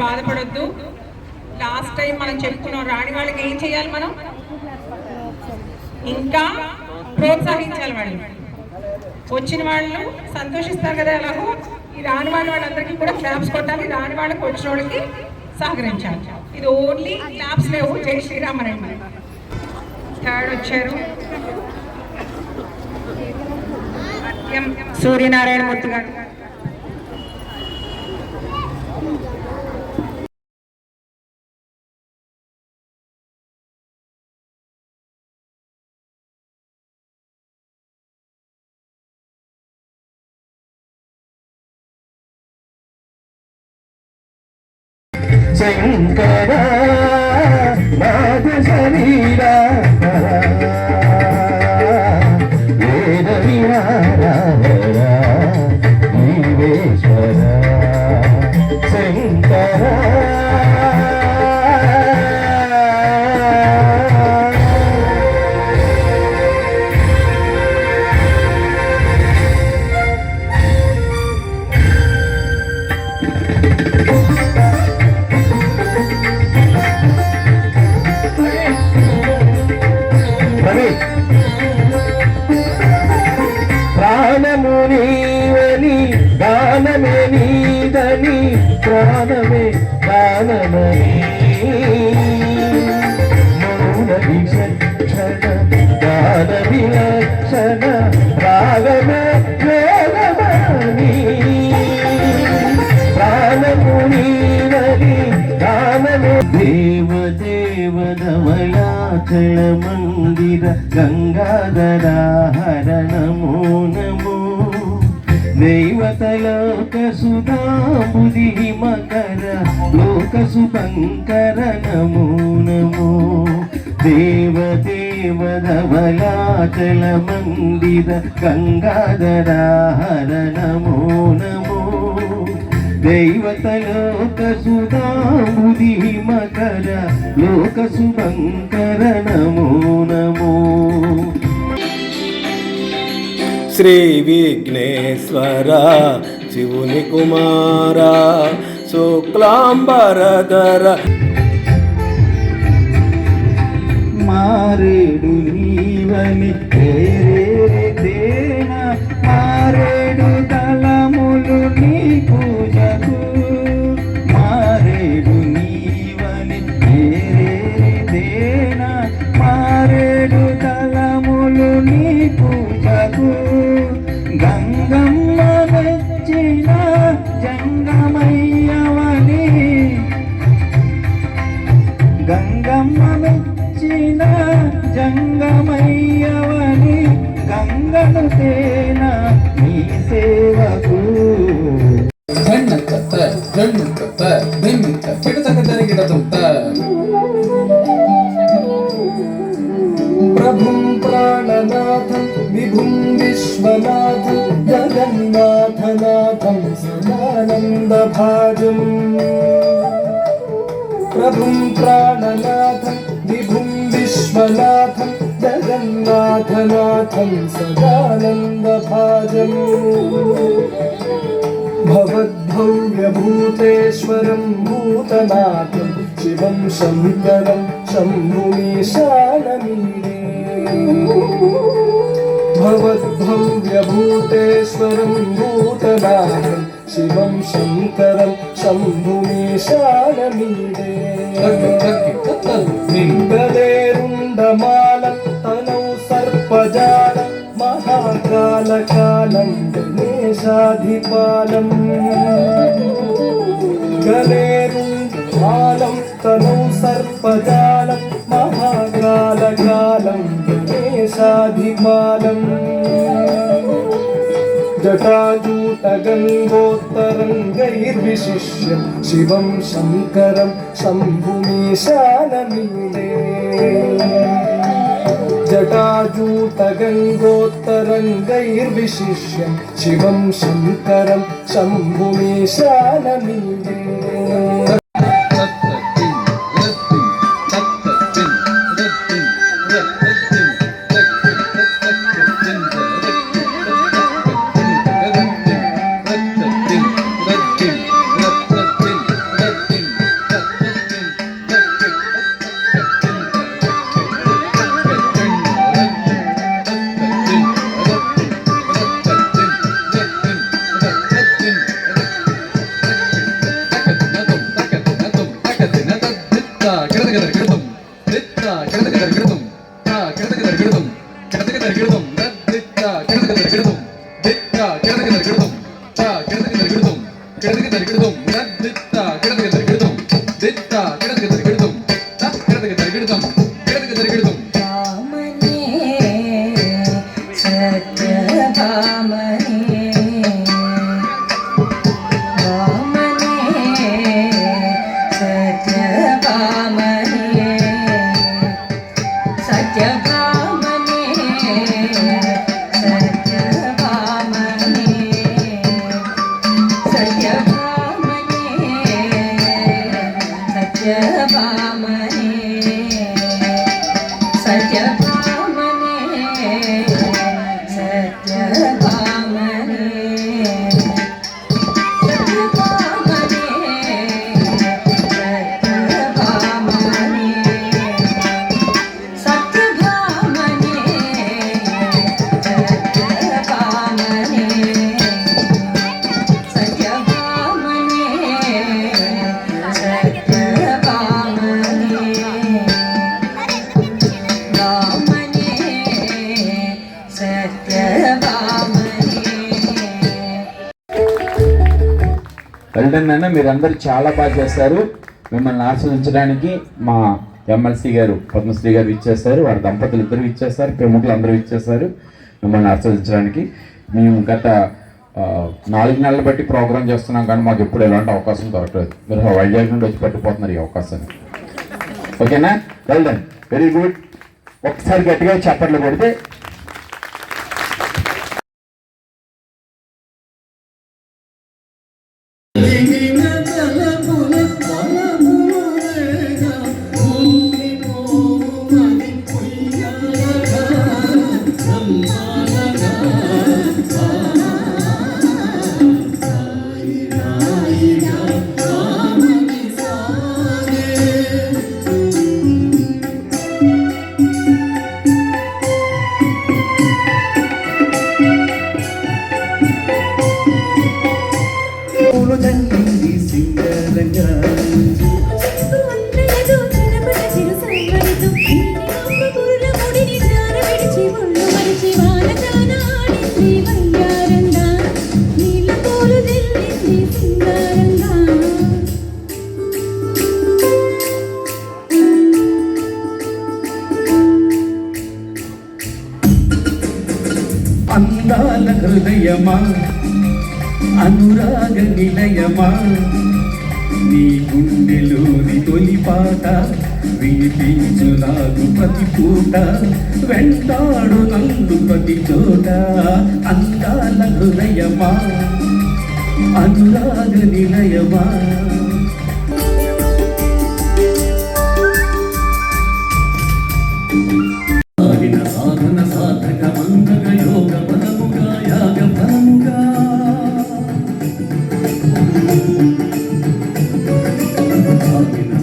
రాని బాధపడొద్దు. Last time మనం చెప్పుకున్నాం రాని వాళ్ళకి ఏం చేయాలి మనం? ఇంకా ప్రోత్సహించాలి వాళ్ళు. వచ్చిన వాళ్ళు సంతోషిస్తారు కదా ఎలాగో? ఈ రాని వాళ్ళ వాళ్ళందరికీ కూడా క్లాప్స్ కొట్టాలి. రాని వాళ్ళకి వచ్చిన వాళ్ళకి సహకరించాలి. ఇది ఓన్లీ క్లాప్స్ లేవు. జై శ్రీరామరాయణ థర్డ్ వచ్చారు. ఎం సూర్యనారాయణ మూర్తి గారు. శంకర నాద శరీర ప్రాణమే నీదని ప్రాణమే దానమని మౌన విచక్షణ దాన విలక్షణ రాగమే వేగమని ప్రాణము నీవని దానమే దేవ దేవ ధవళాచల మందిర గంగాధరా నమో నమో దైవతలోక మకర లోక శుభంకర నమో నమో దేవ దేవ ధవళాచల మందిర గంగాధర నమో నమో దైవతలోకసుధాముది మకర లోక శుభంకర నమో నమో శ్రీ విఘ్నేశ్వర శివుని కుమార శుక్లాంబరధర. మారేడు నీవని వేరే జంగమయ్యవని గంగను తేన నీ సేవకు. ధన్నకత ధన్నకత ధిమ్మిక చిడతక జరిగిడతుంత ప్రభుం ప్రాణనాథం విభుం విశ్వనాథం జగన్నాథనాథం సదానంద భాజం ప్రభుం ప్రాణనాథం విభుం విశ్వనాథం జగన్నాథనాథం नाथनाथं सदानन्दभाजम् भवद्भव्यभूतेश्वरं भूतनाथं शिवं शङ्करं शम्भुमीशानमीरे भवद्भव्यभूतेश्वरं भूतनाथं शिवं शङ्करं शम्भुमीशानमीरे निन्ददेरुन्दमा गणेशाधिपालम् गणेरुण्डमालं तनौ सर्पजालं महाकालकालं गणेशाधिपालम् जटाजूटगङ्गोत्तरङ्गैर्विशिष्य शिवं शङ्करं शम्भुमीशानमीडे जटाजूटगङ्गोत्तरङ्गैर्विशिष्य शिवं शङ्करं शम्भुमीशानमीडे 茄 ఏంటన్నా అన్న మీరందరూ చాలా బాగా చేశారు మిమ్మల్ని ఆస్వాదించడానికి మా ఎమ్మెల్సీ గారు పద్మశ్రీ గారు ఇచ్చేస్తారు. వారి దంపతులు ఇద్దరు ఇచ్చేస్తారు. ప్రముఖులు అందరూ ఇచ్చేస్తారు మిమ్మల్ని ఆస్వాదించడానికి మేము గత నాలుగు నెలలు బట్టి ప్రోగ్రామ్ చేస్తున్నాం కానీ మాకు ఎప్పుడు ఎలాంటి అవకాశం దొరకలేదు. మీరు వైజాగ్ నుండి వచ్చి పట్టుకుపోతున్నారు ఈ అవకాశాన్ని. ఓకేనా? వెల్ డన్ వెరీ గుడ్ ఒకసారి గట్టిగా చప్పట్లు కొడితే అందాల హృదయమా? అనురాగ నిలయమా? నీ గుండెలోని తొలి పాట వినిపించు నాకు ప్రతి పూట. వెంటాడు నందు ప్రతి చోట. అందాల హృదయమా? అనురాగ నిలయమా? Martina.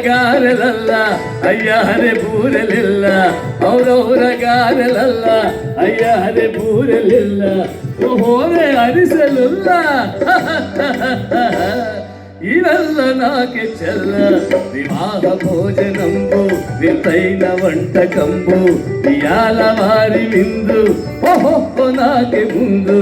ಗಾರಲಲ್ಲ ಅಯ್ಯ ಹರೆ ಬೂರಲಿಲ್ಲ ಅವ್ರವ್ರ ಗಾರಲಲ್ಲ ಅಯ್ಯ ಹರೆ ಬೂರಲಿಲ್ಲ ಹೋರೆ ಅರಿಸಲಿಲ್ಲ ఇవల్ల నాకే చెల్ల. వివాహ భోజనంబు వింతైన వంటకంబు ఇయాల వారి విందు. ఓహో నాకే ముందు.